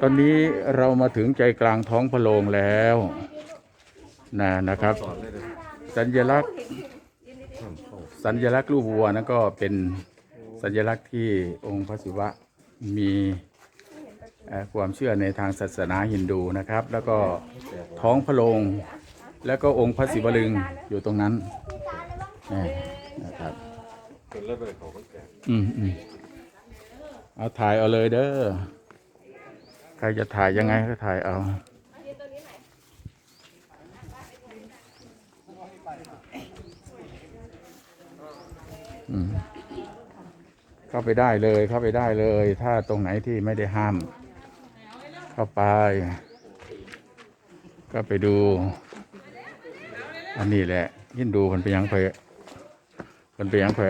ตอนนี้เรามาถึงใจกลางท้องพระโรงแล้วนะนะครับ สัญลักษณ์ สัญลักษณ์รูปวัวนั่นก็เป็นสัญลักษณ์ที่องค์พระศิวะมีความเชื่อในทางศาสนาฮินดูนะครับ แล้วก็ท้องพระโรงแล้วก็องค์พระศิวลึงอยู่ตรงนั้นนะครับเป็นเลิศเลยของคนแก่อืมอืมเอาถ่ายเอาเลยเด้อ ใครจะถ่ายยังไงก็ถ่ายเอาอืมเข้าไปได้เลย เข้าไปได้เลย ถ้าตรงไหนที่ไม่ได้ห้าม เข้าไป ก็ไปดู อันนี้แหละ ยินดูมันไปยังไปมันไปยังไป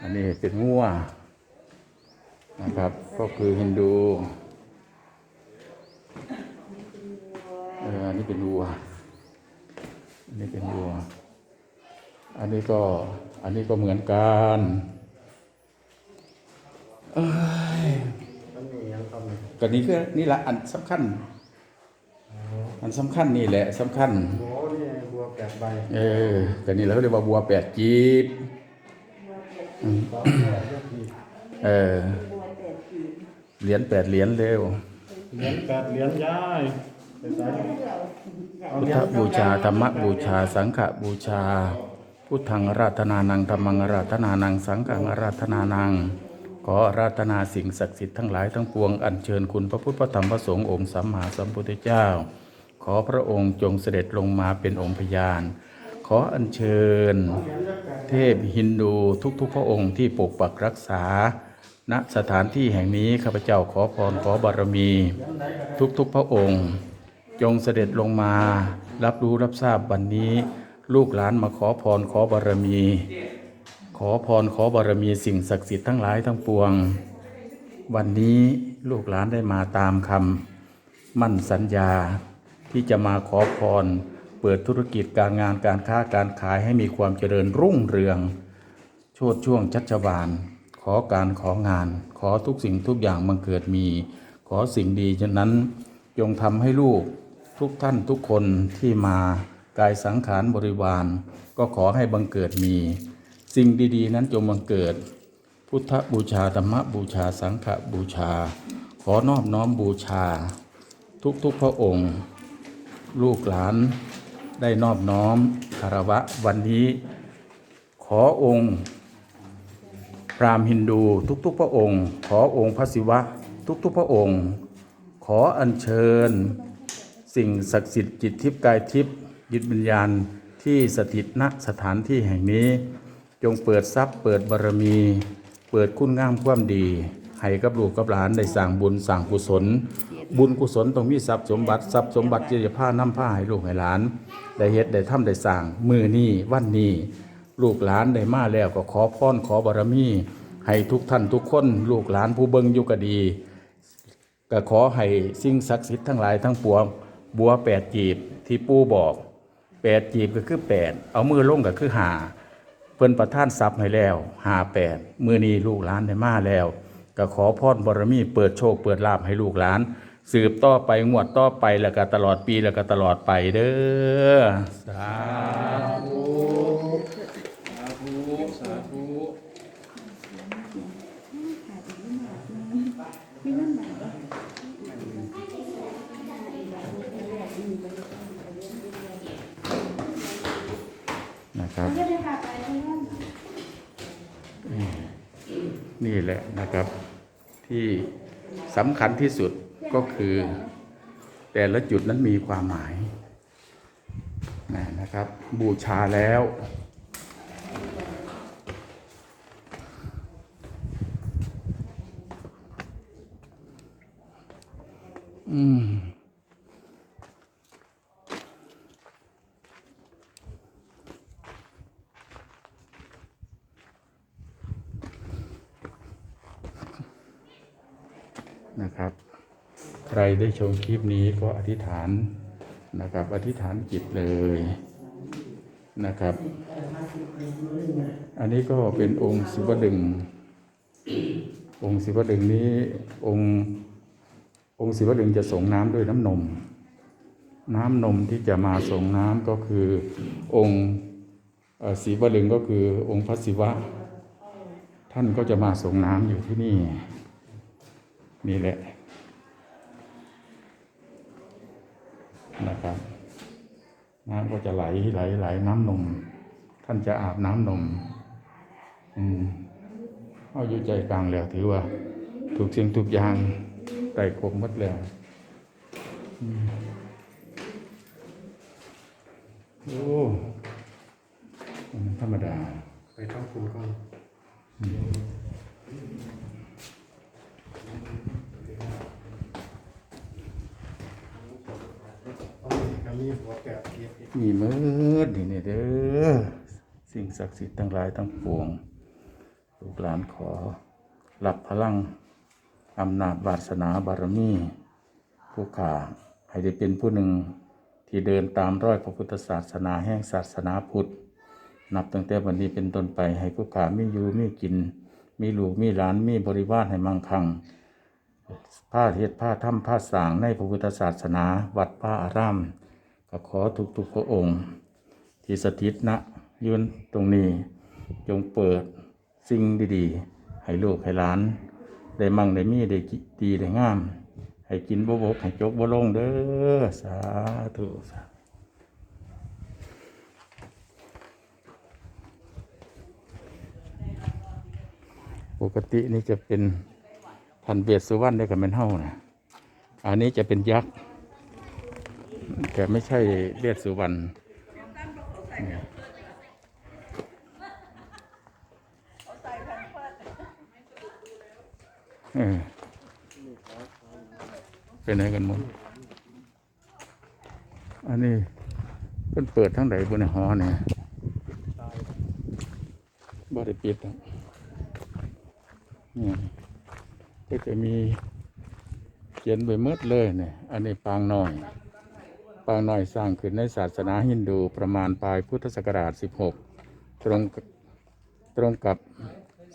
อันนี้เป็นงัวนะครับ ก็คือฮินดูเอออั นนี้เป็นวัว อันนี้เป็นวัว อันนี้ก็ อันนี้ก็เหมือนกันเอ้ยมันมียังทำเลยก็นี่คือนี่แหละอันสำคัญ อันสำคัญนี่แหละสำคัญโอ้นี่บัวแปดใบ เออก็นี่เราเรียกว่าบัวแปดจีบสองแปดยกทีเออเหรียญแปดเหรียญเร็ว เหรียญแปดเหรียญย้ายไปใส่เอา พุทธบูชาธรรมบูชา สังฆบูชา พุทธังราธนานังธรรมังราธนานัง สังฆังราธนานัง ขอราธนาสิ่งศักดิ์สิทธิ์ทั้งหลายทั้งปวงอัญเชิญคุณพระพุทธพระธรรมพระสงฆ์องค์สัมมาสัมพุทธเจ้า ขอพระองค์จงเสด็จลงมาเป็นองค์พยาน ขออัญเชิญ เทพฮินดูทุกๆ พระองค์ที่ปกปักรักษาณสถานที่แห่งนี้ข้าพเจ้าขอพรขอบารมี ทุกๆพระองค์ จงเสด็จลงมา รับรู้รับทราบวันนี้ ลูกหลานมาขอพรขอบารมี ขอพรขอบารมีสิ่งศักดิ์สิทธิ์ทั้งหลายทั้งปวง วันนี้ลูกหลานได้มาตามคำมั่นสัญญาที่จะมาขอพร เปิดธุรกิจการงานการค้าการขายให้มีความเจริญรุ่งเรือง โชดช่วงชัชวานขอการของาน ขอทุกสิ่งทุกอย่างบังเกิดมี ขอสิ่งดีฉะนั้นจงทำให้ลูก ทุกท่านทุกคนที่มากายสังขารบริวาร ก็ขอให้บังเกิดมี สิ่งดีๆ นั้นจงบังเกิด พุทธบูชาธรรมบูชาสังฆบูชา ขอนอบน้อมบูชา ทุกๆพระองค์ ลูกหลานได้นอบน้อมคารวะวันนี้ ขอองค์พราหมณ์ฮินดูทุกๆ พระองค์ ขอองค์พระศิวะ ทุกๆ พระองค์ ขออัญเชิญ สิ่งศักดิ์สิทธิ์จิตทิพย์กายทิพย์จิตวิญญาณที่สถิตณสถานที่แห่งนี้ จงเปิดทรัพย์เปิดบารมี เปิดคุณงามความดีให้กับลูกกับหลานได้สร้างบุญสร้างกุศล บุญกุศลต้องมีทรัพย์สมบัติทรัพย์สมบัติที่จะพาน้ำผ้าให้ลูกให้หลาน ได้เฮ็ดได้ทำได้สร้างมือนี้วันนี้ลูกหลานได้มาแล้วก็ขอพรขอบารมี ให้ทุกท่านทุกคนลูกหลานผู้เบิ่งอยู่ก็ดี ก็ขอให้สิ่งศักดิ์สิทธิ์ทั้งหลายทั้งปวง บัวแปดจีบที่ปู่บอกแปดจีบก็คือแปดเอามือลงก็คือหาเพิ่นประท่านทรัพย์ให้แล้วหาแปดมือนี้ลูกหลานได้มาแล้ว ก็ขอพรบารมีเปิดโชคเปิดลาภให้ลูกหลาน สืบต่อไปงวดต่อไปแล้วก็ตลอดปีแล้วก็ตลอดไปเด้อสาธุสาธุสาธุ นะครับ นะครับ ที่สำคัญที่สุดก็คือแต่ละจุดนั้นมีความหมายนะนะครับ บูชาแล้ว อืม นะครับ ใครได้ชมคลิปนี้ก็อธิษฐานนะครับ อธิษฐานจิตเลยนะครับ อันนี้ก็เป็นองค์ศิวดึง องค์ศิวดึงนี้องค์องค์ศิวลึงจะส่งน้ำด้วยน้ำนม น้ำนมที่จะมาส่งน้ำก็คือองค์เอ่อศรีวลึงก็คือองค์พระศิวะ ท่านก็จะมาส่งน้ำอยู่ที่นี่ นี่แหละนะครับ น้ำก็จะไหลไหลไหลน้ำนม ท่านจะอาบน้ำนม อืมเอาอยู่ใจกลางแล้วถือว่า ถูกสิ่งถูกอย่างไต่ครบหมดแล้วอืมโอ้มันธรรมดา ไปทำคุณก่อนเอาอีกครับ มีเย็บอีกมีมืดนี่เนี่ยเด้อสิ่งศักดิ์สิทธิ์ทั้งหลายทั้งปวง ลูกหลานขอรับพลังอำนาจวาสนาบารมีผู้ข่าให้ได้เป็นผู้หนึ่งที่เดินตามรอยพระพุทธศาสนาแห่งศาสนาพุทธ นับตั้งแต่วันนี้เป็นต้นไปให้ผู้ข่ามีอยู่มีกิน มีลูกมีหลานมีบริวารให้มั่งคั่งผ้าเฮ็ดผ้าถ้ำผ้าสางในพระพุทธศาสนา วัดผ้าอาราม ก็ขอทุกทุกๆพระองค์ ที่สถิตณยืนตรงนี้ จงเปิดสิ่งดีๆ ให้ลูกให้หลาน ได้มั่งได้มีได้ดีได้งาม ให้กินบ่บกให้จกบ่ลงเด้อสาธุสาธุปกตินี่จะเป็นพันเบียดสุวรรณได้กับแม่นเฮานะ อันนี้จะเป็นยักษ์ แต่ไม่ใช่เลียดสุวรรณเนี่ยเป็นไงกันหมดอันนี้เพิ่นเปิดทั้งไหนบนหอเนี่ยบ่ได้ปิดหรอกเนี่ยก็จะมีเขียนไปเมดเลยเนี่ย อันนี้ปางน้อย ปางน้อยสร้างขึ้นในศาสนาฮินดูประมาณปลายพุทธศักราช 16 ตรงตรงกับ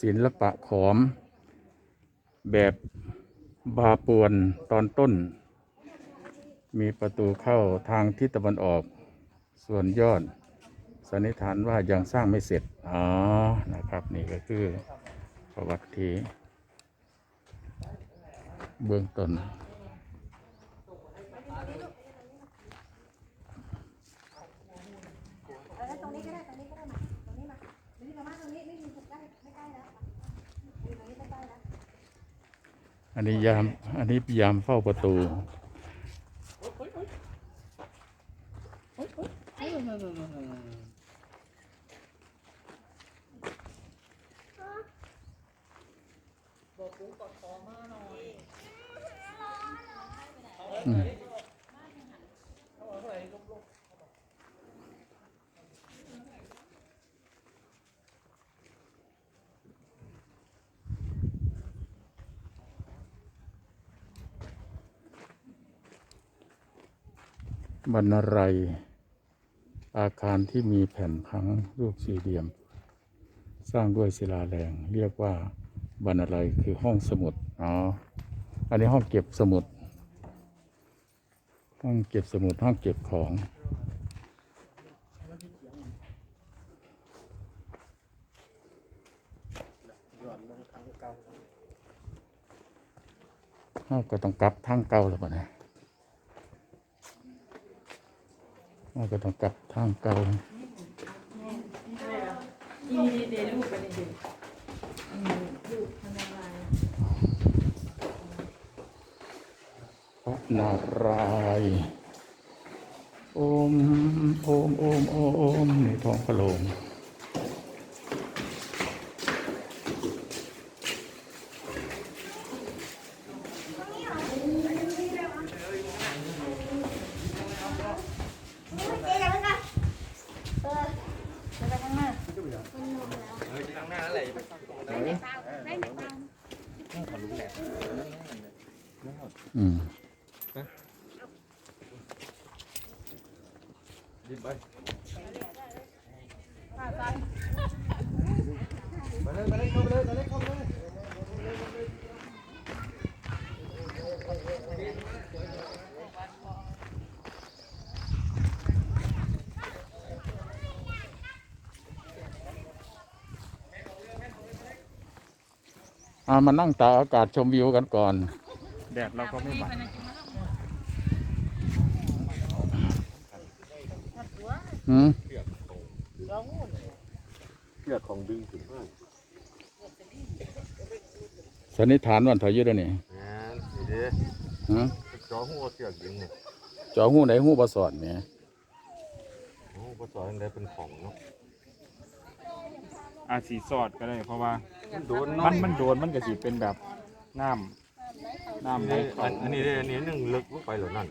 ศิลปะขอม แบบบาปวนตอนต้น มีประตูเข้าทางทิศตะวันออก ส่วนยอดสันนิษฐานว่ายังสร้างไม่เสร็จ อ๋อ นะครับ นี่ก็คือประวัติที่เบื้องต้น เออตรงนี้ก็ได้ ตรงนี้ก็ได้มา ตรงนี้มา ตรงนี้มามาตรงนี้ไม่มีใกล้ไม่ใกล้แล้วอยู่ตรงนี้ใกล้ๆแล้ว อันนี้ยาม อันนี้ยามเฝ้าประตูอืม บรรณรัย อาคารที่มีแผ่นพังรูปสี่เหลี่ยม สร้างด้วยศิลาแรง เรียกว่าบรรณรัยคือห้องสมุดอ๋ออันนี้ห้องเก็บสมุด ห้องเก็บสมุดห้องเก็บของเราก็ต้องกลับทางเก่าแล้วป่ะนี่ย เราก็ต้องกลับทางเก่าอีเดลูกไปเลยดิลูกพนักงานพระนารายณ์อมโอมโอมโอมโอมในท้องพระโลง มาเมานั่งตาอากาศชมวิวกันก่อน แดดเราก็ไม่บังหืมเลือดของดึงถึงมากสันนิษฐานวันถอยอยืดนี่แม่นนี่เด้หืมจอหัวเสือกยิงเนี่ยจอหูไหนหูประสอดเนี่ยโอ้ก็จอยังได้เป็นของเนาะอาสีสอดก็ได้เพราะว่า มันโดนมัเนาะนมันโดนมันก็สิเป็นแบบน้ำ น้ำไหลนี่เข้าอันนี้อันนี้นึ่งลึกลงไปแล้วนั่น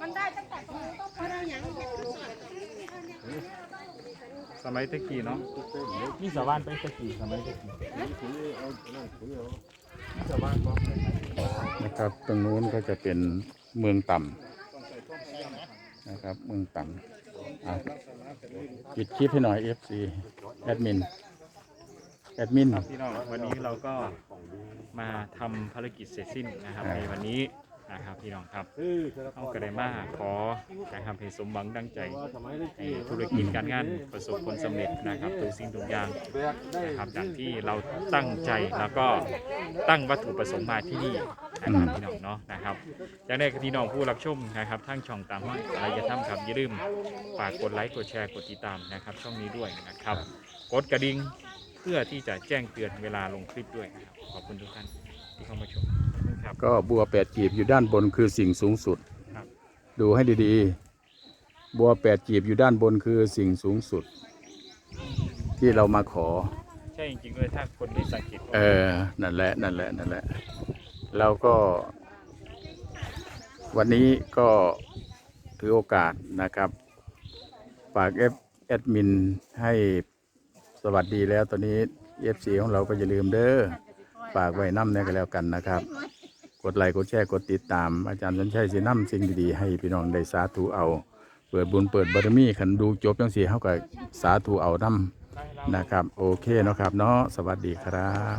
มันได้ตั้งแต่ตรงนี้ต้องพอได้ยังสมัยตะกี้เนาะมีสาวบ้านไปตะกี้สมัยตะกี้มีสาวานบ่นะครับ ตรงนู้นก็จะเป็นเมืองต่ำนะครับ เมืองต่ำปิดคลิปให้หน่อย FC แอดมิน แอดมินพี่น้องวันนี้เราก็มาทำภารกิจเสร็จสิ้นนะครับอ่าในวันนี้นะครับพี่น้องครับเอากระไดมาขอนะครับให้สมหวังดังใจให้ธุรกิจการงานประสบผลสำเร็จนะครับทุกสิ่งทุกอย่างนะครับอย่างที่เราตั้งใจแล้วก็ตั้งวัตถุประสงค์มาที่นี่นะครับพี่น้องเนาะนะครับอย่างแรกพี่น้องผู้รับชมนะครับทั้งช่องตามห้อยอะไรจะทำครับอย่าลืมฝากกดไลค์กดแชร์กดติดตามนะครับช่องนี้ด้วยนะครับ กดกระดิ่งเพื่อที่จะแจ้งเตือนเวลาลงคลิปด้วยนะครับขอบคุณทุกท่านที่เข้ามาชมครับ ก็บัวแปดจีบอยู่ด้านบนคือสิ่งสูงสุด ครับ ดูให้ดีๆ บัวแปดจีบอยู่ด้านบนคือสิ่งสูงสุด ที่เรามาขอ ใช่จริงๆเลยถ้าคนที่สังเกตเออ นั่นแหละ นั่นแหละ นั่นแหละ เราก็ วันนี้ก็ถือโอกาสนะครับ ฝากเอฟแอดมินให้ สวัสดีแล้วตอนนี้เอฟซีของเราก็อย่าลืมเด้อฝากไว้น้ำเนี่ยก็แล้วกันนะครับ กดไลค์กดแชร์กดติดตาม อาจารย์สันชัยสีน้ำสิ่งดีๆให้พี่น้องได้สาธุเอา เปิดบุญเปิดบารมีขันดูจบจังสีเขาก็สาธุเอาน้ำนะครับ โอเคเนาะครับเนาะสวัสดีครับ